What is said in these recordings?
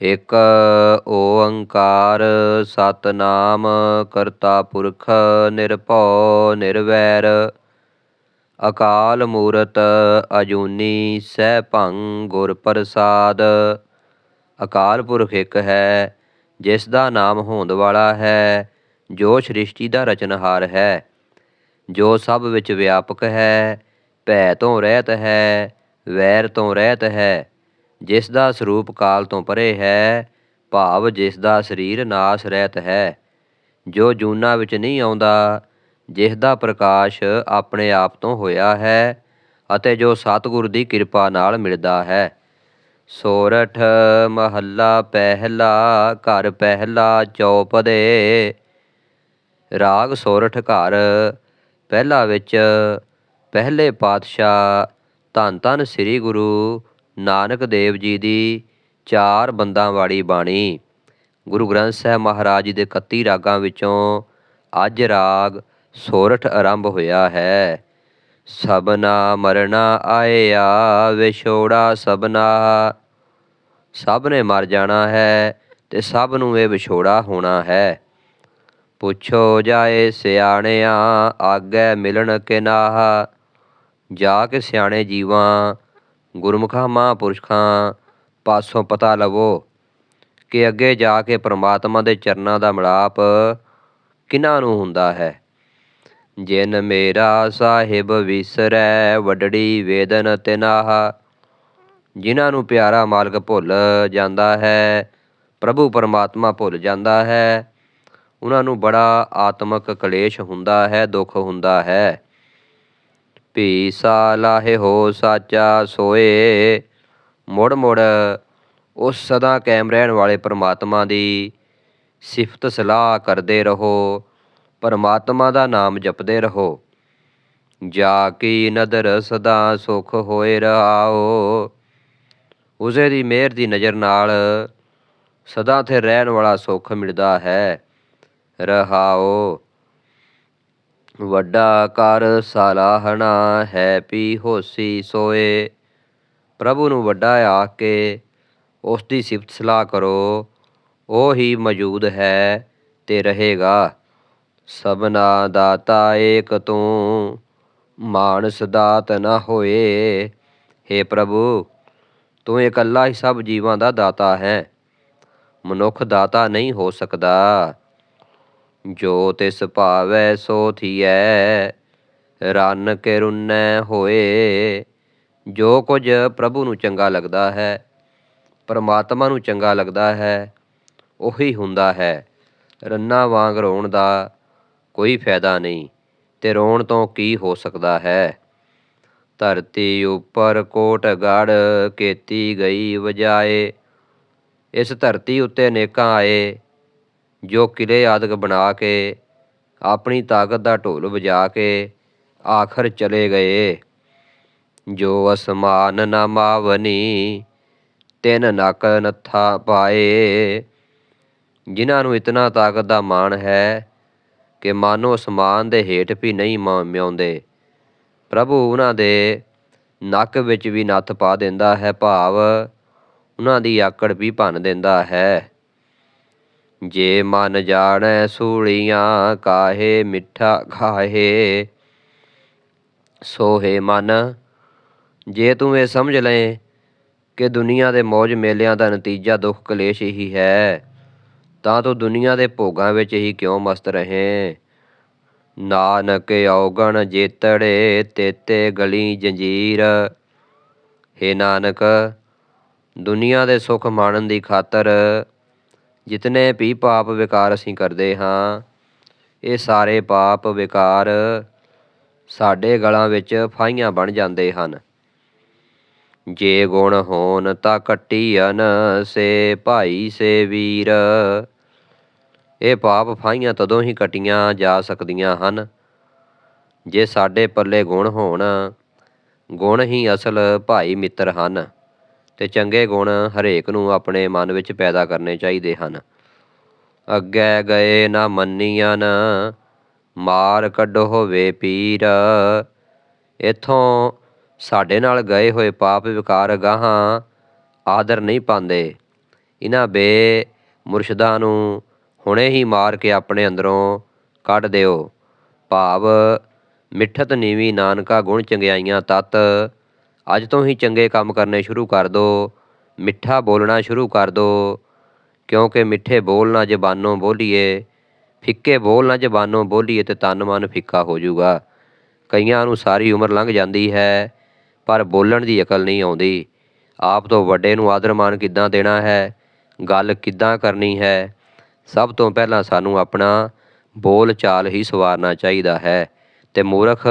ਇਕ ਓੰਕਾਰ ਸਤਨਾਮ ਕਰਤਾ ਪੁਰਖ ਨਿਰਭਉ ਨਿਰਵੈਰ, ਅਕਾਲ ਮੂਰਤ ਅਜੂਨੀ ਸੈਭੰ ਗੁਰ ਪ੍ਰਸਾਦ। ਅਕਾਲ ਪੁਰਖ ਇੱਕ ਹੈ, ਜਿਸ ਦਾ ਨਾਮ ਹੋਂਦ ਵਾਲਾ ਹੈ, ਜੋ ਸ੍ਰਿਸ਼ਟੀ ਦਾ ਰਚਨਹਾਰ ਹੈ, ਜੋ ਸਭ ਵਿੱਚ ਵਿਆਪਕ ਹੈ, ਭੈ ਤੋਂ ਰਹਿਤ ਹੈ, ਵੈਰ ਤੋਂ ਰਹਿਤ ਹੈ। ਜਿਸ ਦਾ ਸਰੂਪ ਕਾਲ ਤੋਂ ਪਰੇ ਹੈ, ਭਾਵ ਜਿਸ ਦਾ ਸਰੀਰ ਨਾਸ ਰਹਿਤ ਹੈ। ਜੋ ਜੂਨਾ ਵਿੱਚ ਨਹੀਂ ਆਉਂਦਾ, ਜਿਸ ਦਾ ਪ੍ਰਕਾਸ਼ ਆਪਣੇ ਆਪ ਤੋਂ ਹੋਇਆ ਹੈ ਅਤੇ ਜੋ ਸਤਿਗੁਰ ਦੀ ਕਿਰਪਾ ਨਾਲ ਮਿਲਦਾ ਹੈ। ਸੋਰਠ ਮਹੱਲਾ ਪਹਿਲਾ, ਘਰ ਪਹਿਲਾ, ਚੌਪਦੇ। ਰਾਗ ਸੋਰਠ ਘਰ ਪਹਿਲਾ ਵਿੱਚ, ਪਹਿਲੇ ਪਾਤਸ਼ਾਹ ਧੰਨ ਧੰਨ ਸ੍ਰੀ ਗੁਰੂ ਨਾਨਕ ਦੇਵ ਜੀ ਦੀ ਚਾਰ ਬੰਦਾਂ ਵਾਲੀ ਬਾਣੀ। ਗੁਰੂ ਗ੍ਰੰਥ ਸਾਹਿਬ ਮਹਾਰਾਜ ਜੀ ਦੇ 31 ਰਾਗਾਂ ਵਿੱਚੋਂ ਅੱਜ ਰਾਗ ਸੋਰਠ ਆਰੰਭ ਹੋਇਆ ਹੈ। ਸਬਨਾ ਮਰਨਾ ਆਇਆ ਵਿਛੋੜਾ ਸਬਨਾ ਸਭ ਨੇ ਮਰ ਜਾਣਾ ਹੈ ਤੇ ਸਭ ਨੂੰ ਇਹ ਵਿਛੋੜਾ ਹੋਣਾ ਹੈ। ਪੁੱਛੋ ਜਾਏ ਸਿਆਣਿਆਂ, ਆਗੇ ਮਿਲਣ ਕੇ ਨਾਹ ਜਾ ਕੇ ਸਿਆਣੇ ਜੀਵਾਂ ਗੁਰਮੁਖਾਂ, ਮਹਾਂਪੁਰਸ਼ਾਂ ਪਾਸੋਂ ਪਤਾ ਲਵੋ ਕਿ ਅੱਗੇ ਜਾ ਕੇ ਪ੍ਰਮਾਤਮਾ ਦੇ ਚਰਨਾਂ ਦਾ ਮਿਲਾਪ ਕਿਹਨਾਂ ਨੂੰ ਹੁੰਦਾ ਹੈ? ਜਿਨ ਮੇਰਾ ਸਾਹਿਬ ਵਿਸਰੈ, ਵਡੜੀ ਵੇਦਨ ਤਿਨਾਹ, ਜਿਨ੍ਹਾਂ ਨੂੰ ਪਿਆਰਾ ਮਾਲਕ ਭੁੱਲ ਜਾਂਦਾ ਹੈ, ਪ੍ਰਭੂ ਪਰਮਾਤਮਾ ਭੁੱਲ ਜਾਂਦਾ ਹੈ ਉਹਨਾਂ ਨੂੰ ਬੜਾ ਆਤਮਿਕ ਕਲੇਸ਼ ਹੁੰਦਾ ਹੈ, ਦੁੱਖ ਹੁੰਦਾ ਹੈ। ਭੀਸਾ ਲਾਹੇ ਹੋ ਸਾਚਾ ਸੋਏ। ਮੁੜ ਮੁੜ ਉਸ ਸਦਾ ਕਾਇਮ ਰਹਿਣ ਵਾਲੇ ਪਰਮਾਤਮਾ ਦੀ ਸਿਫਤ ਸਲਾਹ ਕਰਦੇ ਰਹੋ। ਪਰਮਾਤਮਾ ਦਾ ਨਾਮ ਜਪਦੇ ਰਹੋ। ਜਾ ਕੀ ਨਦਰ ਸਦਾ ਸੁਖ ਹੋਏ ਰਹਾਓ। ਉਸੇ ਦੀ ਮਿਹਰ ਦੀ ਨਜ਼ਰ ਨਾਲ ਸਦਾ ਤੇ ਰਹਿਣ ਵਾਲਾ ਸੁੱਖ ਮਿਲਦਾ ਹੈ। ਰਹਾਓ। ਵੱਡਾ ਕਰ ਸਲਾਹਣਾ ਹੈ ਪੀ ਹੋਸੀ ਸੋਏ। ਪ੍ਰਭੂ ਨੂੰ ਵੱਡਾ ਆਖ ਕੇ ਉਸ ਦੀ ਸਿਫਤ ਸਲਾਹ ਕਰੋ, ਉਹ ਹੀ ਮੌਜੂਦ ਹੈ ਤੇ ਰਹੇਗਾ। ਸਭਨਾ ਦਾਤਾ ਏਕ ਤੂੰ, ਮਾਨਸ ਦਾਤ ਨਾ ਹੋਏ। हे ਪ੍ਰਭੂ, ਤੂੰ ਇਕੱਲਾ ਹੀ ਸਭ ਜੀਵਾਂ ਦਾ ਦਾਤਾ ਹੈ। ਮਨੁੱਖ ਦਾਤਾ ਨਹੀਂ ਹੋ ਸਕਦਾ। ਜੋ ਤਿਸ ਭਾਵੈ ਸੋ ਥੀਐ ਰਨ ਕੇ ਰੁੰਨੈ ਹੋਏ। ਜੋ ਕੁਝ ਪ੍ਰਭੂ ਨੂੰ ਚੰਗਾ ਲੱਗਦਾ ਹੈ, ਪਰਮਾਤਮਾ ਨੂੰ ਚੰਗਾ ਲੱਗਦਾ ਹੈ, ਉਹੀ ਹੁੰਦਾ ਹੈ। ਰੰਨਾ ਵਾਂਗ ਰੋਣ ਦਾ ਕੋਈ ਫਾਇਦਾ ਨਹੀਂ, ਤੇ ਰੋਣ ਤੋਂ ਕੀ ਹੋ ਸਕਦਾ ਹੈ? ਧਰਤੀ ਉੱਪਰ ਕੋਟ ਗੜ ਕੀਤੀ ਗਈ ਵਜਾਏ, ਇਸ ਧਰਤੀ ਉੱਤੇ ਨੇਕਾਂ ਆਏ ਜੋ ਕਿਲੇ ਆਦਿਕ ਬਣਾ ਕੇ, ਆਪਣੀ ਤਾਕਤ ਦਾ ਢੋਲ ਵਜਾ ਕੇ ਆਖਰ ਚਲੇ ਗਏ। ਜੋ ਅਸਮਾਨ ਨਾ ਮਾਵਨੀ, ਤਿੰਨ ਨਕ ਨੱਥਾ ਪਾਏ। ਜਿਨ੍ਹਾਂ ਨੂੰ ਇਤਨਾ ਤਾਕਤ ਦਾ ਮਾਣ ਹੈ ਕਿ ਮਾਨੋ ਅਸਮਾਨ ਦੇ ਹੇਠ ਵੀ ਨਹੀਂ ਮਿਆਉਂਦੇ। ਪ੍ਰਭੂ ਉਹਨਾਂ ਦੇ ਨੱਕ ਵਿੱਚ ਵੀ ਨੱਥ ਪਾ ਦਿੰਦਾ ਹੈ ਭਾਵ ਉਹਨਾਂ ਦੀ ਆਕੜ ਵੀ ਭੰਨ ਦਿੰਦਾ ਹੈ। ਜੇ ਮਨ ਜਾਣੈ ਸੂਲੀਆਂ, ਕਾਹੇ ਮਿੱਠਾ ਖਾਹੇ? ਸੋਹੇ ਮਨ, ਜੇ ਤੂੰ ਇਹ ਸਮਝ ਲਏ ਕਿ ਦੁਨੀਆ ਦੇ ਮੌਜ ਮੇਲਿਆਂ ਦਾ ਨਤੀਜਾ ਦੁੱਖ ਕਲੇਸ਼ ਹੀ ਹੈ, ਤਾਂ ਤੂੰ ਦੁਨੀਆ ਦੇ ਭੋਗਾਂ ਵਿੱਚ ਹੀ ਕਿਉਂ ਮਸਤ ਰਹੇ? ਨਾਨਕ ਔਗਣ ਜੇਤੜੇ ਤੇਤੇ ਗਲੀ ਜੰਜੀਰ। ਹੇ ਨਾਨਕ, ਦੁਨੀਆ ਦੇ ਸੁੱਖ ਮਾਣਨ ਦੀ ਖਾਤਰ ਜਿਤਨੇ ਵੀ ਪਾਪ ਵਿਕਾਰ ਅਸੀਂ ਕਰਦੇ ਹਾਂ, ਇਹ ਸਾਰੇ ਪਾਪ ਵਿਕਾਰ ਸਾਡੇ ਗਲਾਂ ਵਿੱਚ ਫਾਈਆਂ ਬਣ ਜਾਂਦੇ ਹਨ। ਜੇ ਗੁਣ ਹੋਣ ਤਾਂ ਕੱਟੀਅਨ ਸੇ ਭਾਈ ਸੇ ਵੀਰ। ਇਹ ਪਾਪ ਫਾਈਆਂ ਤਦੋਂ ਹੀ ਕਟੀਆਂ ਜਾ ਸਕਦੀਆਂ ਹਨ, ਜੇ ਸਾਡੇ ਪੱਲੇ ਗੁਣ ਹੋਣ, ਗੁਣ ਹੀ ਅਸਲ ਭਾਈ ਮਿੱਤਰ ਹਨ। ਤੇ ਚੰਗੇ ਗੁਣ ਹਰੇਕ ਨੂੰ ਆਪਣੇ ਮਨ ਵਿੱਚ ਪੈਦਾ ਕਰਨੇ ਚਾਹੀਦੇ ਹਨ। ਅੱਗੇ ਗਏ ਨਾ ਮੰਨੀਆਂ ਮਾਰ ਕੱਢੋ ਹੋਵੇ ਪੀਰ। ਇਥੋਂ ਸਾਡੇ ਨਾਲ ਗਏ ਹੋਏ ਪਾਪ ਵਿਕਾਰ ਗਾਹਾਂ ਆਦਰ ਨਹੀਂ ਪਾਉਂਦੇ। ਇਹਨਾਂ ਬੇ ਮੁਰਸ਼ਿਦਾਂ ਨੂੰ ਹੁਣੇ ਹੀ ਮਾਰ ਕੇ ਆਪਣੇ ਅੰਦਰੋਂ ਕੱਢ ਦਿਓ। ਭਾਵ ਮਿੱਠਤ ਨੀਵੀਂ ਨਾਨਕਾ ਗੁਣ ਚੰਗਿਆਈਆਂ ਤਤ ਅੱਜ ਤੋਂ ਹੀ ਚੰਗੇ ਕੰਮ ਕਰਨੇ ਸ਼ੁਰੂ ਕਰ ਦਿਓ ਮਿੱਠਾ ਬੋਲਣਾ ਸ਼ੁਰੂ ਕਰ ਦਿਓ ਕਿਉਂਕਿ ਮਿੱਠੇ ਬੋਲ ਨਾ ਜ਼ਬਾਨੋਂ ਬੋਲੀਏ, ਫਿੱਕੇ ਬੋਲ ਨਾ ਜ਼ਬਾਨੋਂ ਬੋਲੀਏ ਤੇ ਤਨ ਮਨ ਫਿੱਕਾ ਹੋ ਜਾਊਗਾ। ਕਈਆਂ ਨੂੰ ਸਾਰੀ ਉਮਰ ਲੰਘ ਜਾਂਦੀ ਹੈ, ਪਰ ਬੋਲਣ ਦੀ ਅਕਲ ਨਹੀਂ ਆਉਂਦੀ। ਆਪ ਤੋਂ ਵੱਡੇ ਨੂੰ ਆਦਰ ਮਾਨ ਕਿੱਦਾਂ ਦੇਣਾ ਹੈ? ਗੱਲ ਕਿੱਦਾਂ ਕਰਨੀ ਹੈ? ਸਭ ਤੋਂ ਪਹਿਲਾਂ ਸਾਨੂੰ ਆਪਣਾ ਬੋਲ ਚਾਲ ਹੀ ਸਵਾਰਨਾ ਚਾਹੀਦਾ ਹੈ। ਤੇ ਮੂਰਖ,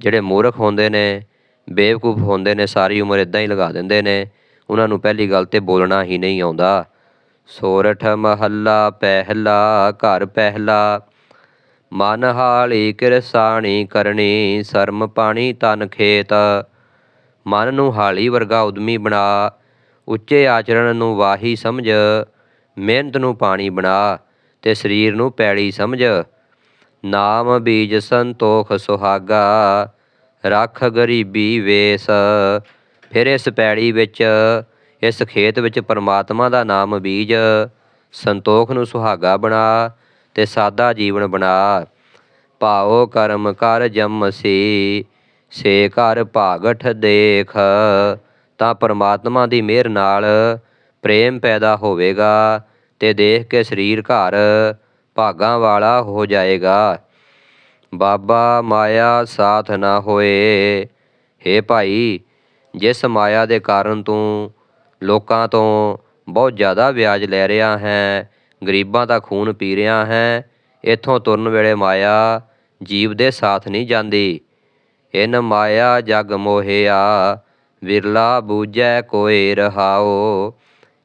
ਜਿਹੜੇ ਮੂਰਖ ਹੁੰਦੇ ਨੇ ਬੇਵਕੂਫ ਹੁੰਦੇ ਨੇ, ਸਾਰੀ ਉਮਰ ਇਦਾਂ ਹੀ ਲਗਾ ਦਿੰਦੇ ਨੇ। ਉਹਨਾਂ ਨੂੰ ਪਹਿਲੀ ਗੱਲ ਤੇ ਬੋਲਣਾ ਹੀ ਨਹੀਂ ਆਉਂਦਾ। ਸੋਰਠ ਮਹੱਲਾ ਪਹਿਲਾ, ਘਰ ਪਹਿਲਾ। ਮਨ ਹਾਲੀ ਕਿਰਸਾਣੀ ਕਰਨੀ, ਸ਼ਰਮ ਪਾਣੀ ਤਨ ਖੇਤ। ਮਨ ਨੂੰ ਹਾਲੀ ਵਰਗਾ ਉਦਮੀ ਬਣਾ। ਉੱਚੇ ਆਚਰਣ ਨੂੰ ਵਾਹੀ ਸਮਝ। ਮਿਹਨਤ ਨੂੰ ਪਾਣੀ ਬਣਾ ਤੇ ਸਰੀਰ ਨੂੰ ਪੈੜੀ ਸਮਝ। ਨਾਮ ਬੀਜ ਸੰਤੋਖ ਸੁਹਾਗਾ। ਰੱਖ ਗਰੀਬੀ ਵੇਸ। ਫਿਰ ਇਸ ਪੈੜੀ ਵਿੱਚ, ਇਸ ਖੇਤ ਵਿੱਚ ਪਰਮਾਤਮਾ ਦਾ ਨਾਮ ਬੀਜ। ਸੰਤੋਖ ਨੂੰ ਸੁਹਾਗਾ ਬਣਾ ਤੇ ਸਾਦਾ ਜੀਵਨ ਬਣਾ। ਭਾਉ ਕਰਮ ਕਰ ਜੰਮਸੀ ਸੇ ਘਰ ਭਾਗਠ ਦੇਖ। ਤਾਂ ਪਰਮਾਤਮਾ ਦੀ ਮਿਹਰ ਨਾਲ ਪ੍ਰੇਮ ਪੈਦਾ ਹੋਵੇਗਾ ਤੇ ਦੇਖ ਕੇ ਸਰੀਰ ਘਰ ਭਾਗਾਂ ਵਾਲਾ ਹੋ ਜਾਏਗਾ। ਬਾਬਾ ਮਾਇਆ ਸਾਥ ਨਾ ਹੋਏ। ਹੇ ਭਾਈ, ਜਿਸ ਮਾਇਆ ਦੇ ਕਾਰਨ ਤੂੰ ਲੋਕਾਂ ਤੋਂ ਬਹੁਤ ਜ਼ਿਆਦਾ ਵਿਆਜ ਲੈ ਰਿਹਾ ਹੈ, ਗਰੀਬਾਂ ਦਾ ਖੂਨ ਪੀ ਰਿਹਾ ਹੈ, ਇਥੋਂ ਤੁਰਨ ਵੇਲੇ ਮਾਇਆ ਜੀਵ ਦੇ ਸਾਥ ਨਹੀਂ ਜਾਂਦੀ। ਇਨ ਮਾਇਆ ਜਗ ਮੋਹਿਆ, ਵਿਰਲਾ ਬੂਝੈ ਕੋਏ ਰਹਾਓ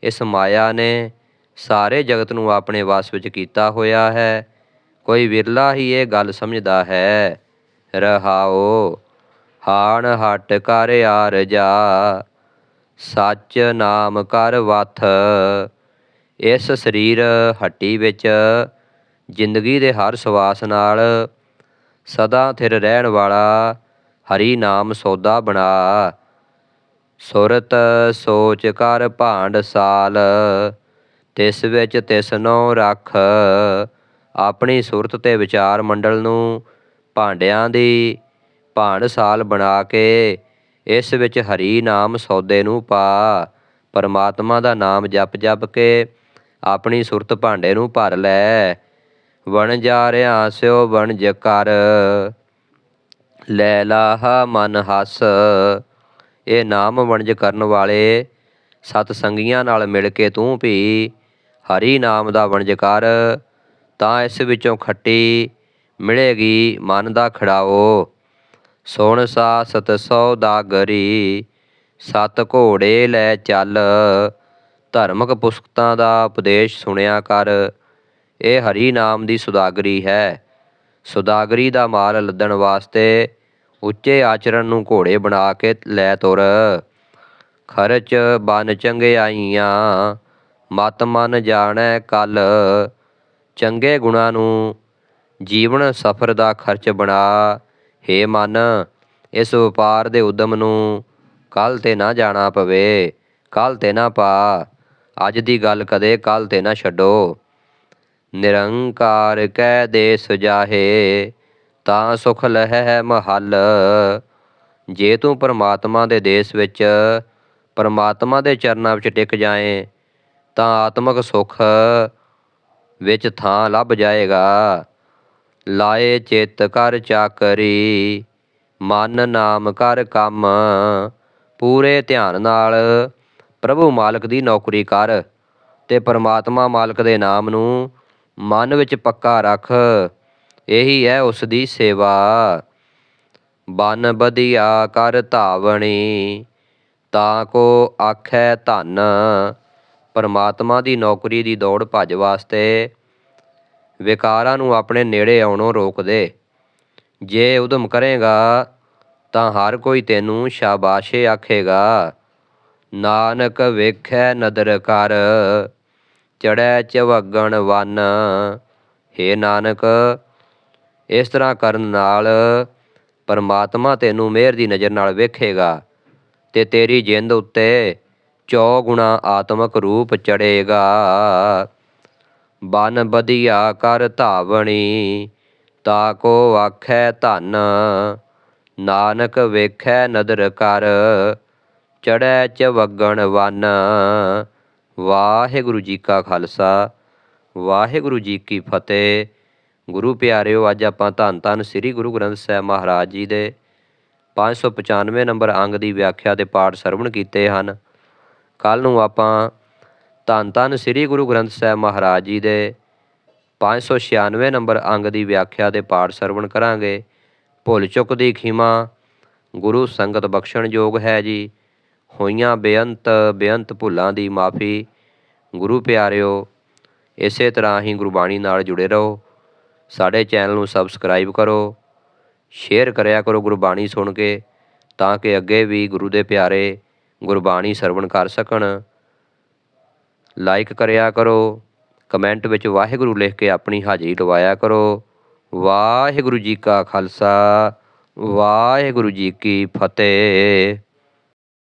ਇਸ ਮਾਇਆ ਨੇ ਸਾਰੇ ਜਗਤ ਨੂੰ ਆਪਣੇ ਵਸ ਵਿੱਚ ਕੀਤਾ ਹੋਇਆ ਹੈ। ਕੋਈ ਵਿਰਲਾ ਹੀ ਇਹ ਗੱਲ ਸਮਝਦਾ ਹੈ। ਰਹਾਓ, ਹਾਣ ਹਟ ਕਰ ਯਾਰ ਜਾ। ਸੱਚ ਨਾਮ ਕਰ ਵਥ। ਇਸ ਸਰੀਰ ਹੱਟੀ ਵਿੱਚ ਜ਼ਿੰਦਗੀ ਦੇ ਹਰ ਸਵਾਸ ਨਾਲ ਸਦਾ ਥਿਰ ਰਹਿਣ ਵਾਲਾ ਹਰੀ ਨਾਮ ਸੌਦਾ ਬਣਾ। ਸੁਰਤ ਸੋਚ ਕਰ ਭਾਂਡ ਸਾਲ, ਤਿਸ ਵਿੱਚ ਤਿਸ ਨੂੰ ਰੱਖ। ਆਪਣੀ ਸੁਰਤ ਤੇ ਵਿਚਾਰ ਮੰਡਲ ਨੂੰ ਭਾਂਡਿਆਂ ਦੀ ਭਾਂਡ ਸਾਲ ਬਣਾ ਕੇ ਇਸ ਵਿੱਚ ਹਰੀ ਨਾਮ ਸੌਦੇ ਨੂੰ ਪਾ, ਪਰਮਾਤਮਾ ਦਾ ਨਾਮ ਜਪ ਜਪ ਕੇ ਆਪਣੀ ਸੁਰਤ ਭਾਂਡੇ ਨੂੰ ਭਰ ਲੈ। ਵਣ ਜਾ ਰਿਆ ਸਿਓ ਵਣਜ ਕਰ, ਲੈ ਲਾਹ ਮਨ ਹੱਸ। ਇਹ ਨਾਮ ਵਣਜ ਕਰਨ ਵਾਲੇ ਸਤ ਸੰਗੀਆਂ ਨਾਲ ਮਿਲ ਕੇ ਤੂੰ ਵੀ ਹਰੀ ਨਾਮ ਦਾ ਵਣਜ ਕਰ। ਤਾਂ ਇਸ ਵਿੱਚੋਂ ਖੱਟੀ ਮਿਲੇਗੀ, ਮਨ ਦਾ ਖੜਾਓ। ਸੁਣ ਸਾ ਸਤ ਸੌ ਦਾ ਗਰੀ, ਸਤ ਘੋੜੇ ਲੈ ਚੱਲ। ਧਰਮਕ ਪੁਸਤਕਾਂ ਦਾ ਉਪਦੇਸ਼ ਸੁਣਿਆ ਕਰ। ਇਹ ਹਰੀ ਨਾਮ ਦੀ ਸੁਦਾਗਰੀ ਹੈ। ਸੁਦਾਗਰੀ ਦਾ ਮਾਲ ਲੱਦਣ ਵਾਸਤੇ ਉੱਚੇ ਆਚਰਣ ਨੂੰ ਘੋੜੇ ਬਣਾ ਕੇ ਲੈ ਤੁਰ। ਖਰਚ ਬਨ ਚੰਗਿਆਈਆਂ, ਮਤ ਮਨ ਜਾਣੈ ਕਲ। ਚੰਗੇ ਗੁਣਾਂ ਨੂੰ ਜੀਵਨ ਸਫਰ ਦਾ ਖਰਚ ਬਣਾ। ਹੇ ਮਨ, ਇਸ ਵਪਾਰ ਦੇ ਉਦਮ ਨੂੰ ਕੱਲ ਤੇ ਨਾ ਜਾਣਾ ਪਵੇ ਕੱਲ ਤੇ ਨਾ ਪਾ। ਅੱਜ ਦੀ ਗੱਲ ਕਦੇ ਕੱਲ ਤੇ ਨਾ ਛੱਡੋ। ਨਿਰੰਕਾਰ ਕਹਿ ਦੇ ਸੁਜਾਹੇ ਤਾਂ ਸੁਖ ਲਹਿ ਮਹਲ। ਜੇ ਤੂੰ ਪਰਮਾਤਮਾ ਦੇ ਦੇਸ਼ ਵਿੱਚ, ਪਰਮਾਤਮਾ ਦੇ ਚਰਨਾਂ ਵਿੱਚ ਟਿਕ ਜਾਏ, ਤਾਂ ਆਤਮਿਕ ਸੁਖ ਵਿੱਚ ਥਾਂ ਲੱਭ ਜਾਏਗਾ। ਲਾਏ ਚਿੱਤ ਕਰ ਚਾਕਰੀ, ਮਨ ਨਾਮ ਕਰ ਕੰਮ। ਪੂਰੇ ਧਿਆਨ ਨਾਲ ਪ੍ਰਭੂ ਮਾਲਕ ਦੀ ਨੌਕਰੀ ਕਰ ਤੇ ਪਰਮਾਤਮਾ ਮਾਲਕ ਦੇ ਨਾਮ ਨੂੰ ਮਨ ਵਿੱਚ ਪੱਕਾ ਰੱਖ। ਇਹੀ ਹੈ ਉਸ ਦੀ ਸੇਵਾ। ਬਨ ਬਧਿਆ ਕਰ ਧਾਵਣੀ, ਤਾਂ ਕੋ ਆਖੈ ਧਨ। ਪਰਮਾਤਮਾ ਦੀ ਨੌਕਰੀ ਦੀ ਦੌੜ ਭੱਜ ਵਾਸਤੇ ਵਿਕਾਰਾਂ ਨੂੰ ਆਪਣੇ ਨੇੜੇ ਆਉਣੋਂ ਰੋਕ ਦੇ। ਜੇ ਉਦਮ ਕਰੇਗਾ, ਤਾਂ ਹਰ ਕੋਈ ਤੈਨੂੰ ਸ਼ਾਬਾਸ਼ੇ ਆਖੇਗਾ। ਨਾਨਕ ਵੇਖੈ ਨਦਰ ਕਰ ਚੜੈ ਚਵਗਣ ਵਨ। ਹੇ ਨਾਨਕ, ਇਸ ਤਰ੍ਹਾਂ ਕਰਨ ਨਾਲ ਪਰਮਾਤਮਾ ਤੈਨੂੰ ਮਿਹਰ ਦੀ ਨਜ਼ਰ ਨਾਲ ਵੇਖੇਗਾ ਤੇ ਤੇਰੀ ਜਿੰਦ ਉੱਤੇ ਚੌਗੁਣਾ ਆਤਮਕ ਰੂਪ ਚੜੇਗਾ ਬਨ ਬਧੀਆ ਕਰ ਧਾਵਣੀ, ਤਾ ਕੋ ਆਖੈ ਧਨ। ਨਾਨਕ ਵੇਖੈ ਨਦਰ ਕਰ ਚੜੈ ਵਗਣ ਵਨ। ਵਾਹਿਗੁਰੂ ਜੀ ਕਾ ਖਾਲਸਾ, ਵਾਹਿਗੁਰੂ ਜੀ ਕੀ ਫਤਿਹ। ਗੁਰੂ ਪਿਆਰਿਓ, ਅੱਜ ਆਪਾਂ ਧੰਨ ਧੰਨ ਸ੍ਰੀ ਗੁਰੂ ਗ੍ਰੰਥ ਸਾਹਿਬ ਮਹਾਰਾਜ ਜੀ ਦੇ 595 ਨੰਬਰ ਅੰਗ ਦੀ ਵਿਆਖਿਆ ਦੇ ਪਾਠ ਸਰਵਣ ਕੀਤੇ ਹਨ। ਕੱਲ ਨੂੰ ਆਪਾਂ ਧੰਨ ਧੰਨ ਸ੍ਰੀ ਗੁਰੂ ਗ੍ਰੰਥ ਸਾਹਿਬ ਮਹਾਰਾਜ ਜੀ ਦੇ 596 ਨੰਬਰ ਅੰਗ ਦੀ ਵਿਆਖਿਆ ਦੇ ਪਾਠ ਸਰਵਣ ਕਰਾਂਗੇ। ਭੁੱਲ ਚੁੱਕ ਦੀ ਖਿਮਾ, ਗੁਰੂ ਸੰਗਤ ਬਖਸ਼ਣ ਯੋਗ ਹੈ ਜੀ। ਹੋਈਆਂ ਬੇਅੰਤ ਬੇਅੰਤ ਭੁੱਲਾਂ ਦੀ ਮਾਫੀ, ਗੁਰੂ ਪਿਆਰਿਓ, ਇਸੇ ਤਰ੍ਹਾਂ ਹੀ ਗੁਰਬਾਣੀ ਨਾਲ ਜੁੜੇ ਰਹੋ। ਸਾਡੇ ਚੈਨਲ ਨੂੰ ਸਬਸਕ੍ਰਾਈਬ ਕਰੋ, ਸ਼ੇਅਰ ਕਰਿਆ ਕਰੋ ਗੁਰਬਾਣੀ ਸੁਣ ਕੇ, ਤਾਂ ਕਿ ਅੱਗੇ ਵੀ ਗੁਰੂ ਦੇ ਪਿਆਰੇ ਗੁਰਬਾਣੀ ਸਰਵਣ ਕਰ ਸਕਣ। ਲਾਈਕ ਕਰਿਆ ਕਰੋ। ਕਮੈਂਟ ਵਿੱਚ ਵਾਹਿਗੁਰੂ ਲਿਖ ਕੇ ਆਪਣੀ ਹਾਜ਼ਰੀ ਲਵਾਇਆ ਕਰੋ। ਵਾਹਿਗੁਰੂ ਜੀ ਕਾ ਖਾਲਸਾ, ਵਾਹਿਗੁਰੂ ਜੀ ਕੀ ਫਤਿਹ।